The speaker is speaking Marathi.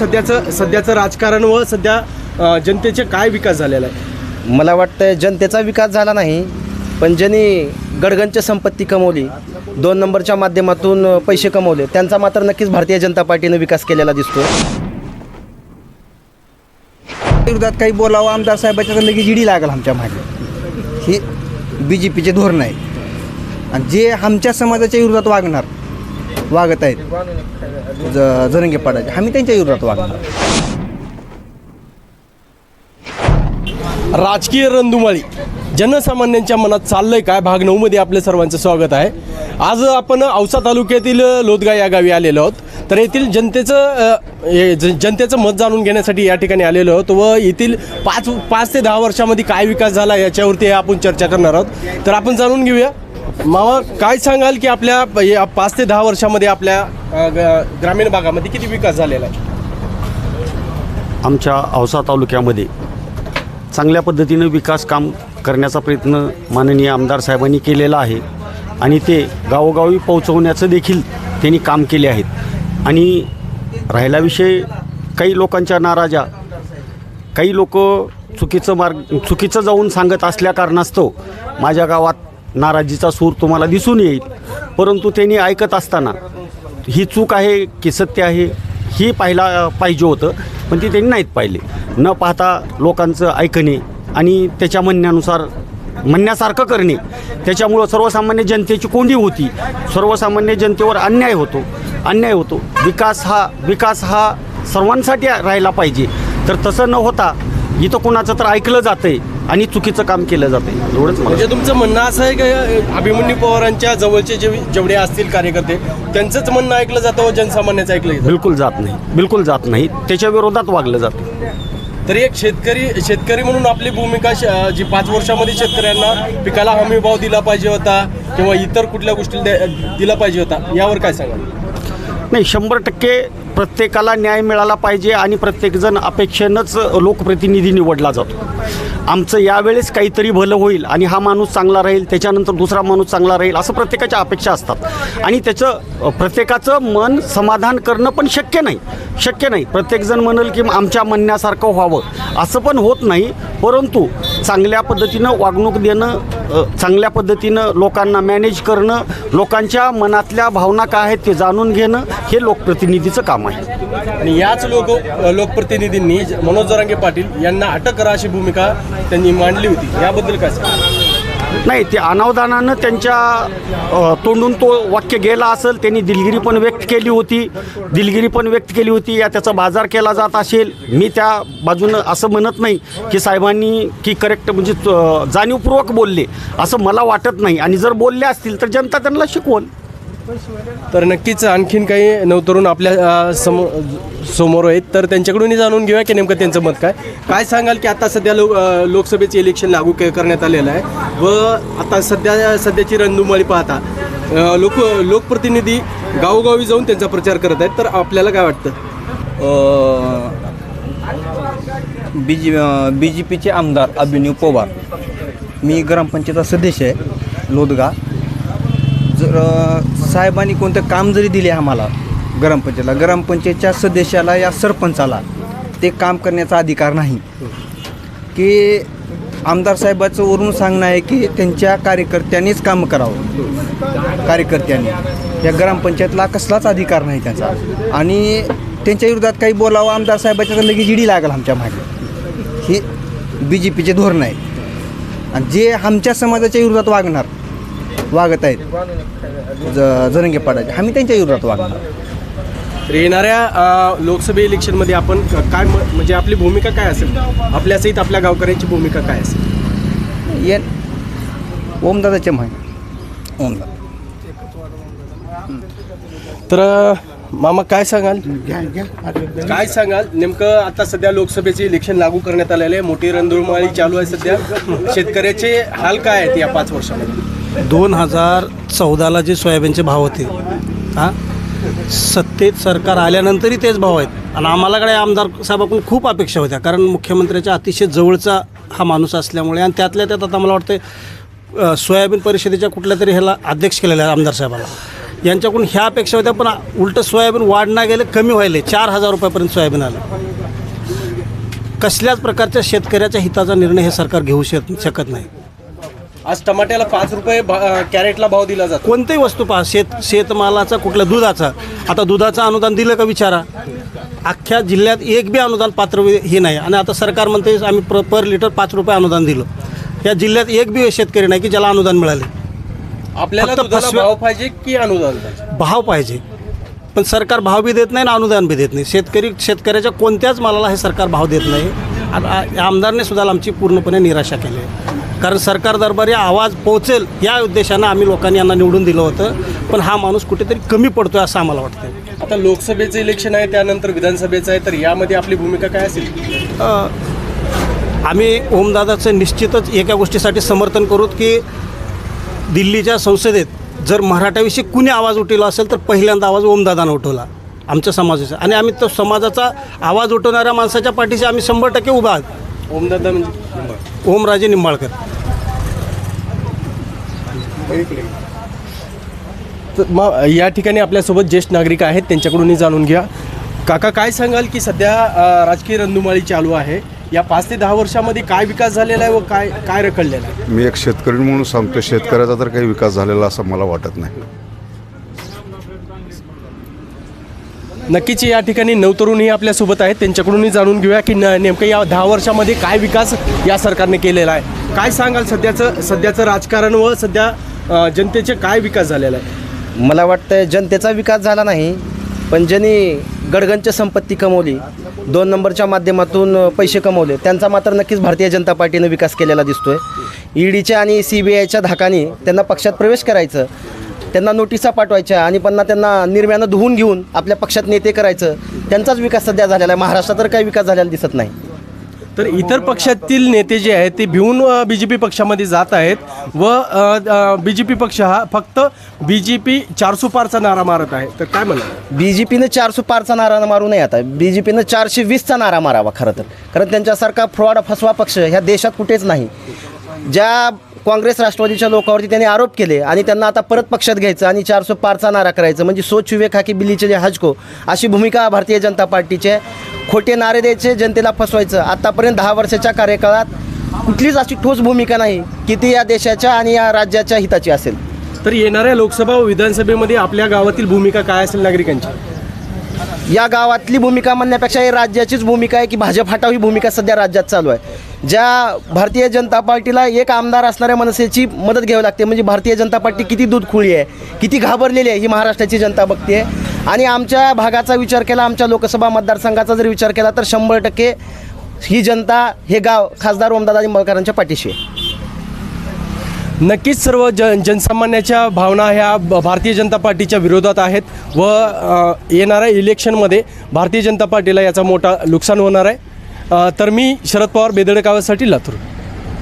सध्याचं सध्याचं राजकारण व सध्या जनतेचे काय विकास झालेला आहे? मला वाटतं जनतेचा विकास झाला नाही पण ज्यांनी गडगंच संपत्ती कमवली दोन नंबरच्या माध्यमातून पैसे कमवले त्यांचा मात्र नक्कीच भारतीय जनता पार्टीनं विकास केलेला दिसतो विरोधात काही बोलावं आमदार साहेबाच्या तर लगेच ईडी लागेल आमच्या मागे. हे बी जे पीचे धोरण आहे. आणि जे आमच्या समाजाच्या विरोधात वागणार वागत आहेत. ज जरंगे पाडायचे आम्ही त्यांच्या विरोधात वागणार. राजकीय रणधुमाळी. जनसामान्यांच्या मनात चाललंय काय? भाग नऊमध्ये आपल्या सर्वांचं स्वागत आहे. आज आपण औसा तालुक्यातील लोदगा या गावी आलेलो आहोत. तर येथील जनतेचं जनतेचं मत जाणून घेण्यासाठी या ठिकाणी आलेलो आहोत व येथील पाच पाच ते दहा वर्षामध्ये काय विकास झाला याच्यावरती आपण चर्चा करणार आहोत. तर आपण जाणून घेऊया. मामा काय सांगाल की आपल्या म्हणजे प- या पाच ते दहा वर्षामध्ये आपल्या अ, ग- ग्रामीण भागामध्ये किती विकास झालेला आहे? आमच्या औसा तालुक्यामध्ये चांगल्या पद्धतीनं विकास काम करण्याचा प्रयत्न माननीय आमदार साहेबांनी केलेला आहे. आणि ते गावोगावी पोहोचवण्याचं देखील त्यांनी काम केले आहेत. आणि राहिला विषय काही लोकांच्या नाराजा काही लोक चुकीचं मार्ग चुकीचं जाऊन सांगत असल्या कारणास्तव माझ्या गावात नाराजीचा सूर तुम्हाला दिसून येईल. परंतु त्यांनी ऐकत असताना ही चूक आहे की सत्य आहे ही पाहायला पाहिजे होतं पण ती त्यांनी नाहीत पाहिले. न पाहता लोकांचं ऐकणे आणि त्याच्या म्हणण्यानुसार म्हणण्यासारखं करणे. त्याच्यामुळं सर्वसामान्य जनतेची कोंडी होती. सर्वसामान्य जनतेवर अन्याय होतो. अन्याय होतो. विकास हा विकास हा सर्वांसाठी राहिला पाहिजे. तर तसं न होता इथं कोणाचं तर ऐकलं जातं आहे आणि चुकीचं काम केलं जातंय एवढंच म्हणजे तुमचं म्हणणं असं आहे की अभिमन्यू पवारांच्या जवळचे जे जेवढे असतील कार्यकर्ते त्यांचंच म्हणणं ऐकलं जातं व जनसामान्याचं ऐकलं जातं? बिलकुल जात नाही. बिलकुल जात नाही. त्याच्या विरोधात वागलं जातं. तरी एक शेतकरी शेतकरी म्हणून आपली भूमिका जी पाच वर्षामध्ये शेतकऱ्यांना पिकाला हमी भाव दिला पाहिजे होता किंवा इतर कुठल्या गोष्टी दिला पाहिजे होता यावर काय सांगाल? नाही शंभर टक्के प्रत्येकाला न्याय मिळाला पाहिजे आणि प्रत्येकजण अपेक्षेनंच लोकप्रतिनिधी निवडला जातो. आमचं यावेळेस काहीतरी भलं होईल आणि हा माणूस चांगला राहील त्याच्यानंतर दुसरा माणूस चांगला राहील असं प्रत्येकाच्या अपेक्षा असतात. आणि त्याचं प्रत्येकाचं मन समाधान करणं पण शक्य नाही. शक्य नाही. प्रत्येकजण म्हणेल की आमच्या म्हणण्यासारखं व्हावं. असं पण होत नाही. परंतु चांगल्या पद्धतीनं वागणूक देणं चांगल्या पद्धतीनं लोकांना मॅनेज करणं लोकांच्या मनातल्या भावना काय आहेत ते जाणून घेणं हे लोकप्रतिनिधीचं काम आहे. आणि याच लोक लोकप्रतिनिधींनी मनोज जरांगे पाटील यांना अटक करा अशी भूमिका त्यांनी मांडली होती. याबद्दल काय सांगाल? नाही ते अनावधानानं त्यांच्या तोंडून तो वाक्य गेला असेल त्यांनी दिलगिरी पण व्यक्त केली होती. दिलगिरी पण व्यक्त केली होती या त्याचा बाजार केला जात असेल. मी त्या बाजूनं असं म्हणत नाही की साहेबांनी की करेक्ट म्हणजे जाणीवपूर्वक बोलले असं मला वाटत नाही. आणि जर बोलले असतील तर जनता त्यांना शिकवल. तर नक्कीच आणखीन काही नवतरुण आपल्या समो समोर आहेत. तर त्यांच्याकडूनही जाणून घेऊया की नेमकं त्यांचं मत काय. काय सांगाल की आता सध्या लोक लोकसभेचे इलेक्शन लागू के करण्यात आलेलं आहे. व आता सध्या सध्याची रणधुमाळी पाहता लोक लोकप्रतिनिधी गावोगावी जाऊन त्यांचा प्रचार करत आहेत. तर आपल्याला काय वाटतं? बी जी बी जे पीचे आमदार अभिनव पवार. मी ग्रामपंचायतचा सदस्य आहे लोदगा. जर साहेबांनी कोणतं काम जरी दिले आम्हाला ग्रामपंचायतला ग्रामपंचायतच्या सदस्याला या सरपंचाला ते काम करण्याचा अधिकार नाही. की आमदार साहेबाचं वरून सांगणं आहे की त्यांच्या कार्यकर्त्यांनीच काम करावं. कार्यकर्त्यांनी. या ग्रामपंचायतला कसलाच अधिकार नाही त्यांचा. आणि त्यांच्या विरोधात काही बोलावं आमदार साहेबाच्या तर लगेच ईडी लागेल आमच्या मागे. हे बी जे पीचे धोरण आहे. आणि जे आमच्या समाजाच्या विरोधात वागणार वागत आहेत. ज जरंगे पाडाचे आम्ही त्यांच्या विरोधात वागणार. तर येणाऱ्या लोकसभा इलेक्शनमध्ये आपण काय म- म्हणजे आपली भूमिका काय असेल? आपल्या सहित आपल्या गावकऱ्यांची भूमिका काय असेल? ये ओमदादाचे माहिती ओमदादा तर मामा काय सांगाल? काय सांगाल? नेमकं आता सध्या लोकसभेचे इलेक्शन लागू करण्यात आलेले आहे. मोठी रणधुमाळी चालू आहे सध्या. शेतकऱ्याचे हाल काय आहेत या पाच वर्षामध्ये? दोन हजार चौदाला जे सोयाबीनचे भाव होते हां? सत्तेत सरकार आल्यानंतरही तेच भाव आहेत. आणि आम्हालाकडे आमदार साहेबाकडून खूप अपेक्षा होत्या कारण मुख्यमंत्र्याच्या अतिशय जवळचा हा माणूस असल्यामुळे आणि त्यातल्या त्यात आता मला वाटतं सोयाबीन परिषदेच्या कुठल्या तरी ह्याला अध्यक्ष केलेला आहे आमदार साहेबाला. यांच्याकडून ह्या अपेक्षा होत्या पण उलटं सोयाबीन वाढणार गेले कमी व्हायले. चार हजार रुपयापर्यंत सोयाबीन आलं. कसल्याच प्रकारच्या शेतकऱ्याच्या हिताचा निर्णय हे सरकार घेऊ शक शकत नाही. आज टमाट्याला पाच रुपये भा- कॅरेटला भाव दिला जातो. कोणतेही वस्तू पहा शेत शेतमालाचा कुठल्या दुधाचा. आता दुधाचं अनुदान दिलं का विचारा? अख्ख्या जिल्ह्यात एक बी अनुदान पात्र वे- हे नाही. आणि आता सरकार म्हणते आम्ही पर पर लिटर पाच रुपये अनुदान दिलं. या जिल्ह्यात एक बी शेतकरी नाही की ज्याला अनुदान मिळाले. आपल्याला फक्त दुधाला फसव्या- भाव पाहिजे की अनुदान पाहिजे? भाव पाहिजे. पण सरकार भाव बी देत नाही आणि अनुदान बी देत नाही. शेतकरी शेतकऱ्याच्या कोणत्याच मालाला हे सरकार भाव देत नाही. आणि आ- आमदारने सुद्धा आमची पूर्णपणे निराशा केली आहे. कारण सरकार दरबारी आवाज पोहोचेल या उद्देशानं आम्ही लोकांनी यांना निवडून दिलं होतं. पण हा माणूस कुठेतरी कमी पडतोय असं आम्हाला वाटतं आता लोकसभेचं इलेक्शन आहे त्यानंतर विधानसभेचं आहे तर यामध्ये आपली भूमिका काय असेल? आम्ही ओमदादाचं निश्चितच एका गोष्टीसाठी समर्थन करू की दिल्लीच्या संसदेत जर मराठाविषयी कुणी आवाज उठवला असेल तर पहिल्यांदा आवाज ओमदादानं उठवला आमच्या समाजाचा. आणि आम्ही तो समाजाचा आवाज उठवणाऱ्या माणसाच्या पाठीशी आम्ही शंभर टक्के उभा आहोत. ओमदादा म्हणजे ओमराजे निंबाळकर. तर मग या ठिकाणी आपल्यासोबत ज्येष्ठ नागरिक आहेत त्यांच्याकडूनही जाणून घ्या. काका काय सांगाल की सध्या अ, राजकीय रणधुमाळी चालू आहे. या पाच ते दहा वर्षामध्ये काय विकास झालेला आहे व काय काय रखडलेला आहे? मी एक शेतकरी म्हणून सांगतो शेतकऱ्याचा तर काही विकास झालेला असं मला वाटत नाही. नक्कीच या ठिकाणी नवतरुणही आपल्यासोबत आहेत. त्यांच्याकडूनही जाणून घेऊया की न नेमकं या दहा वर्षामध्ये काय विकास या सरकारने केलेला आहे. काय सांगाल सध्याचं सध्याचं राजकारण व सध्या अ, जनतेचे काय विकास झालेला आहे? मला वाटतं जनतेचा विकास झाला नाही पण ज्यांनी गडगंच संपत्ती कमवली दोन नंबरच्या माध्यमातून पैसे कमवले त्यांचा मात्र नक्कीच भारतीय जनता पार्टीनं विकास केलेला दिसतोय. ईडीच्या आणि सी बी आयच्या धाकाने त्यांना पक्षात प्रवेश करायचं त्यांना नोटिसा पाठवायच्या आणि पुन्हा त्यांना निर्म्यानं धुवून घेऊन आपल्या पक्षात नेते करायचं त्यांचाच विकास सध्या झालेला आहे. महाराष्ट्रात तर काही विकास झालेला दिसत नाही. तर इतर पक्षातील नेते जे आहेत ते भिवून बी जे पी पक्षामध्ये जात आहेत व बी जे पी पक्ष हा फक्त बी जे पी चारसो पारचा नारा मारत आहे. तर काय म्हणा बी जे पीनं चारशे पारचा नारा मारू नये आता. बी जे पीनं चारशे वीसचा नारा मारावा खरं तर. कारण त्यांच्यासारखा फ्रॉड फसवा पक्ष ह्या देशात कुठेच नाही. ज्या काँग्रेस राष्ट्रवादीच्या लोकांवरती त्यांनी आरोप केले आणि त्यांना आता परत पक्षात घ्यायचं आणि चारशे पारचा नारा करायचं. म्हणजे सोच विवेक हा की बिल्लीचे जे हजको अशी भूमिका भारतीय जनता पार्टीचे खोटे नारे द्यायचे जनतेला फसवायचं. आतापर्यंत दहा वर्षाच्या कार्यकाळात कुठलीच अशी ठोस भूमिका नाही की ती या देशाच्या आणि या राज्याच्या हिताची असेल. तर येणाऱ्या लोकसभा व विधानसभेमध्ये आपल्या गावातील भूमिका काय असेल नागरिकांची? या गावातली भूमिका म्हणण्यापेक्षा ही राज्याचीच भूमिका आहे की भाजप हटाव ही भूमिका सध्या राज्यात चालू आहे. ज्या भारतीय जनता पार्टीला एक आमदार असणाऱ्या मनसेची मदत घ्यावी लागते. म्हणजे भारतीय जनता पार्टी किती दूधखुळी आहे किती घाबरलेली आहे ही महाराष्ट्राची जनता बघते. आणि आमच्या भागाचा विचार केला आमच्या लोकसभा मतदारसंघाचा जर विचार केला तर शंभर टक्के ही जनता हे गाव खासदार ओमदादा निंबाळकरांच्या पाठीशी आहे. नक्कीच सर्व जन जनसामान्याच्या भावना ह्या भारतीय जनता पार्टीच्या विरोधात आहेत व येणाऱ्या इलेक्शनमध्ये भारतीय जनता पार्टीला याचा मोठा नुकसान होणार आहे. तर मी शरद पवार बेदडे बेदडकावासाठी लातूर.